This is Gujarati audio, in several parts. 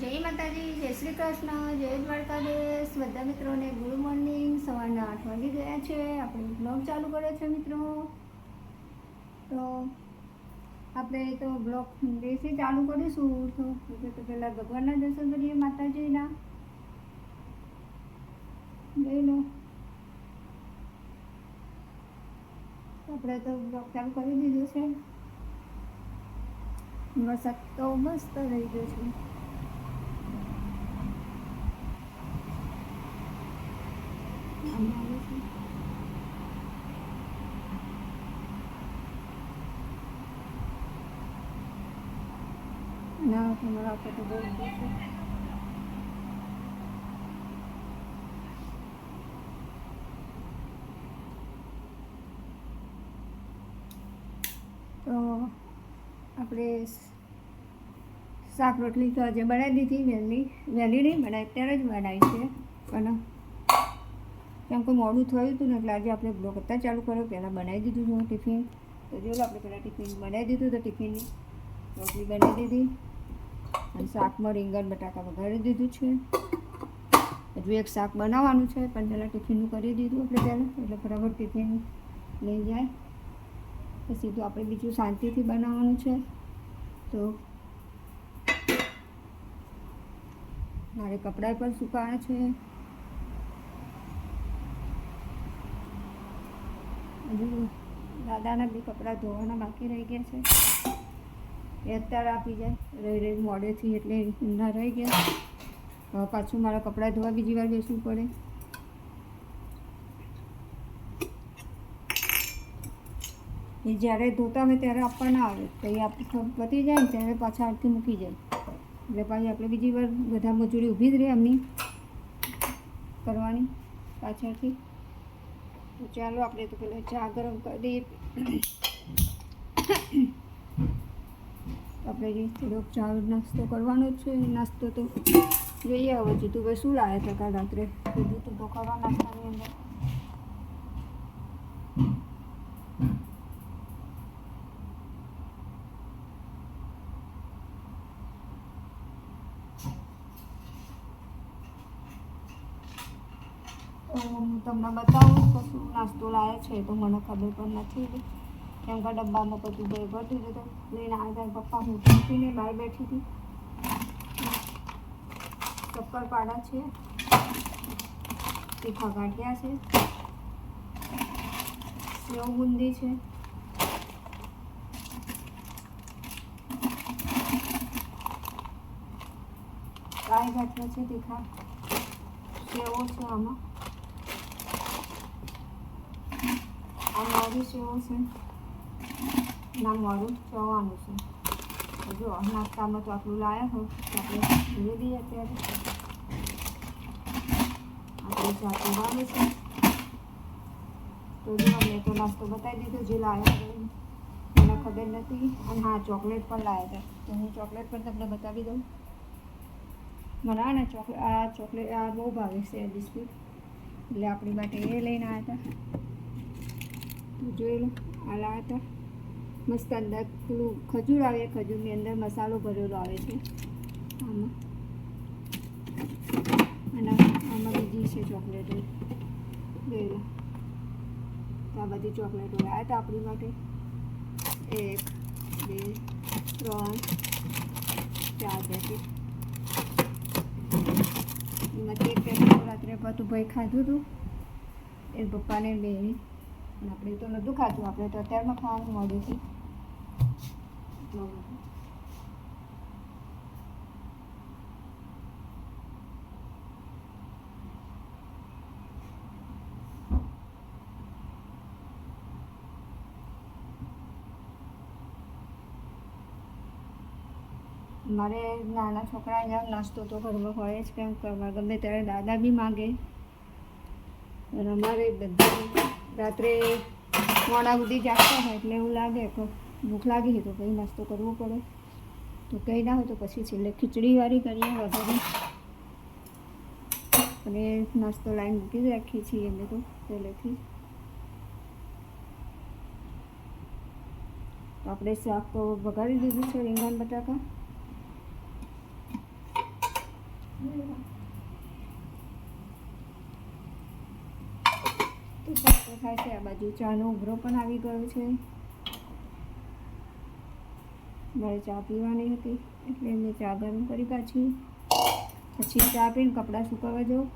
જય માતાજી, જય શ્રી કૃષ્ણ, જય દ્વારકાધીશ. બધા મિત્રોને ગુડ મોર્નિંગ. સવારના આઠ વાગી ગયા છે. આપણે બ્લોગ ચાલુ કર્યો છે મિત્રો. તો આપણે તો બ્લોગ દેશી ચાલુ કરીશું. તો પહેલાં ભગવાનના દર્શન કરીએ માતાજીના. લઈ લો. આપણે તો બ્લોગ ચાલુ કરી દીધું છે. વરસાદ તો મસ્ત રહી ગયો છે આમ આવે છે. તમારા આપણે તો બહુ ઊંઘી તો આપણે શાક રોટલી તો આજે બનાવી દીધી, વહેલી વહેલી નહીં બનાવી અત્યારે જ બનાવી છે. પણ કેમ કે મોડું થયું હતું ને, એટલે આજે આપણે બ્લોગ અત્યારે ચાલુ કર્યો. પહેલાં બનાવી દીધું હતું ટિફિન. તો જોયું આપણે પહેલાં ટિફિન બનાવી દીધું તો ટિફિનની રોટલી બનાવી દીધી. અને શાકમાં રીંગણ બટાકા વઘારી દીધું છે. હજુ એક શાક બનાવવાનું છે, પણ પહેલાં ટિફિનનું કરી દીધું આપણે પહેલાં, એટલે બરાબર ટિફિન લઈ જાય. પછી તો આપણે બીજું શાંતિથી બનાવવાનું છે. તો મારે કપડાં પણ સુકાવા છે. હજુ દાદાના બી કપડાં ધોવાના બાકી રહી ગયા છે. એ અત્યારે આપી જાય. રહી રહી મોડેથી એટલે ઊંધા રહી ગયા. હવે પાછું મારા કપડાં ધોવા બીજી વાર બેસવું પડે. એ જ્યારે ધોતા હોય ત્યારે આપવાના આવે. તો એ આપણે પતી જાય ને ત્યારે પાછા આરતી મૂકી જાય. એટલે પાછી આપણે બીજી વાર બધા મજૂરી ઊભી જ રહે એમની કરવાની પાછળથી. તો ચાલો આપણે તો પહેલાં ચા ગરમ કરી દઈએ. આપણે થોડોક ચા નાસ્તો કરવાનો જ છે નાસ્તો તો જોઈએ હવે જીતું ભાઈ શું લાવ્યા હતા કાલ રાત્રે? કીધું તું તો ખરા નાસ્તાની અંદર. તમને બતાવું કશું નાસ્તો લાવે છે તો મને ખબર પણ નથી. કેમ કે ડબ્બામાં બધું ભાઈ ભરી દીધું લઈને આવ્યા પપ્પા હું પીને બહાર બેઠી હતી. શક્કરપાડા છે. તીખા ગાંઠિયા છે. સેવ બુંદી છે. કાય ગાંઠિયા છે તીખા. સેવો છે આમાં. આ મોડી સેવો છે. ના મોડું જવાનું છે જો નાસ્તામાં તો આટલું લાયા હોય આપણે ધોઈ દઈએ અત્યારે આપણે ચા પીવાનું છે તો જો અમને તો નાસ્તો બતાવી દીધો જે લાયા હોય મને ખબર નથી અને હા ચોકલેટ પણ લાવ્યા હતા તો હું ચોકલેટ પણ તમને બતાવી દઉં મને ને ચોકલેટ આ ચોકલેટ આ બહુ ભાવે છે આ એટલે આપણી માટે એ લઈને આવ્યા હતા જોઈ લો આ લાવ્યા હતા મસ્ત અંદર પેલું ખજૂર આવે, ખજૂરની અંદર મસાલો ભરેલો આવે છે. આમાં. અને આમાં બીજી છે ચોકલેટ. જોઈ લો તો આ બધી ચોકલેટો લાવ્યા હતા આપણી માટે એક, બે, ત્રણ, ચાર પેકેટ એમાંથી એક પેકેટ રાત્રે પતુભાઈ ખાધું હતું. એ પપ્પાને અને આપણે તો નહોતું ખાધું. આપણે તો અત્યારમાં ખાવાનું મળ્યું છે. મારે નાના છોકરા જેમ નાસ્તો તો કરવો હોય જ, કેમ કરવા ગમે ત્યારે દાદા બી માગે. અને અમારે બધા રાત્રે મોડા સુધી જાગતા હોય એટલે એવું લાગે કે ભૂખ લાગી છે તો કંઈ નાસ્તો કરવો પડે. તો કંઈ ના હોય તો પછી છેલ્લે ખીચડીવાળી કરીએ વધારે. અને નાસ્તો લાઈન મૂકી જ રાખીએ છીએ અમે તો પહેલેથી તો આપણે શાક તો વઘારી દીધું છે રીંગણ, બટાકા. તો સાચો થાય છે. આ બાજુ ચાનો ઉભરો પણ આવી ગયો છે. મારે ચા પીવાની હતી, એટલે મેં ચા ગરમ કરી પાછી. પછી ચા પીને કપડાં સુકાવવા જાઉં.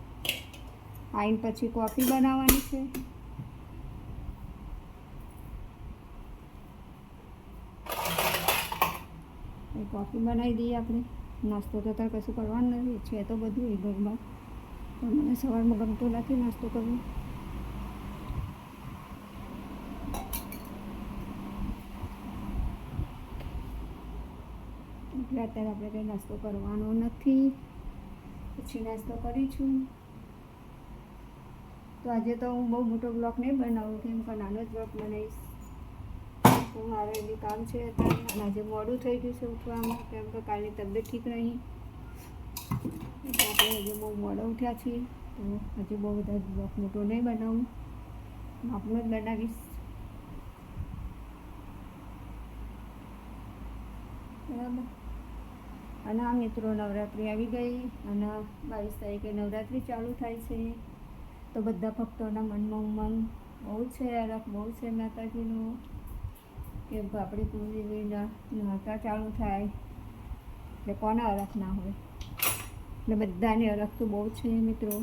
આવીને પછી કોફી બનાવવાની છે. કોફી બનાવી દઈએ આપણે. નાસ્તો તો તાર કશું કરવાનું નથી, છે તો બધું એ ઘરમાં. પણ મને સવારમાં ગમતું નથી નાસ્તો કરવો. એટલે અત્યારે આપણે કંઈ નાસ્તો કરવાનો નથી. પછી નાસ્તો કરીશું. તો આજે તો હું બહુ મોટો બ્લોક નહીં બનાવું, કેમ કે નાનો જ બ્લોક બનાવીશ. તો મારે એની કામ છે અત્યારે આજે મોડું થઈ ગયું છે ઉઠવામાં, કેમ કે કાલની તબિયત ઠીક નહીં. એટલે આપણે હજુ બહુ મોડા ઉઠ્યા છીએ, તો હજી બહુ બધા બ્લોક મોટો નહીં બનાવું. આપનો જ બનાવીશ. બરાબર? અને આ મિત્રો નવરાત્રિ આવી ગઈ અને બાવીસ તારીખે નવરાત્રિ ચાલુ થાય છે. તો બધા ભક્તોના મનમાં ઉમંગ બહુ છે અરખ બહુ છે માતાજીનું, કે આપણી કુળદેવીના નહાતા ચાલુ થાય. એટલે કોના અરખ ના હોય? એટલે બધાને અરખ તો બહુ છે મિત્રો.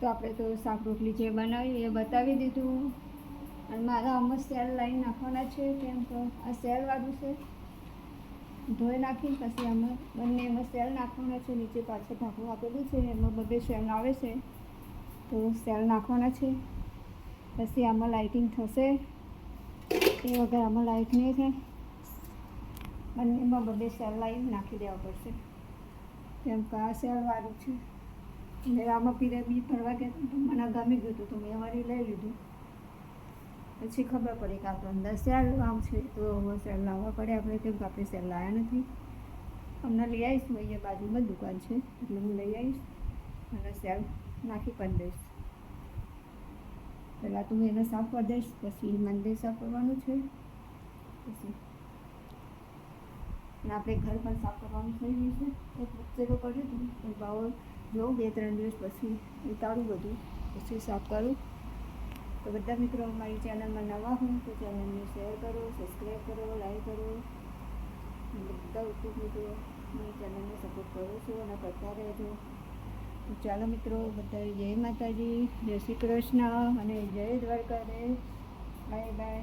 તો આપણે તો શાક રોટલી જે બનાવી એ બતાવી દીધું. અને મારા આમાં સેલ લાઈન નાખવાના છે, કેમ કે આ સેલવાળું છે. ધોઈ નાખી પછી આમાં બંને એમાં સેલ નાખવાના છે, નીચે પાછળ ઢાંકણું આપેલું છે, એમાં બધે સેલ આવે છે. તો સેલ નાખવાના છે. પછી આમાં લાઇટિંગ થશે. એ વગર આમાં લાઇટ નહીં થાય. બંનેમાં બધે સેલ લાઈન નાખી દેવા પડશે. કેમ કે આ સેલવાળું છે. મેં આમાં પીરે બી ફરવા ગયા તો મને ગમી ગયું હતું, તો મેં અમારી લઈ લીધું. પછી ખબર પડી કે આપણે અંદર સેલ આમ છે, તો સેલ લાવવા પડે. આપણે કેમ કે આપણે સેલ લાવ્યા નથી. અમને લઈ આવીશ હું અહીંયા બાજુમાં દુકાન છે, એટલે હું લઈ આવીશ અને સેલ નાખી પણ દઈશ. પહેલાં તો હું એને સાફ કરી દઈશ, પછી મંદિર સાફ કરવાનું છે. પછી અને આપણે ઘર પણ સાફ કરવાનું થઈ ગયું છે. એક તો કર્યું હતું, પણ ભાવ જોઉં, બે ત્રણ દિવસ પછી ઉતારું બધું, પછી સાફ કરું. તો બધા મિત્રો અમારી ચેનલમાં નવા હું તો ચેનલને શેર કરો સબસ્ક્રાઈબ કરો લાઈક કરો. બધા ઉત્સુક મિત્રો મારી ચેનલને સપોર્ટ કરો છો અને કરતા રહેજો. તો ચાલો મિત્રો બધા જય માતાજી, જય શ્રી કૃષ્ણ અને જય દ્વારકાધીશ. Bye bye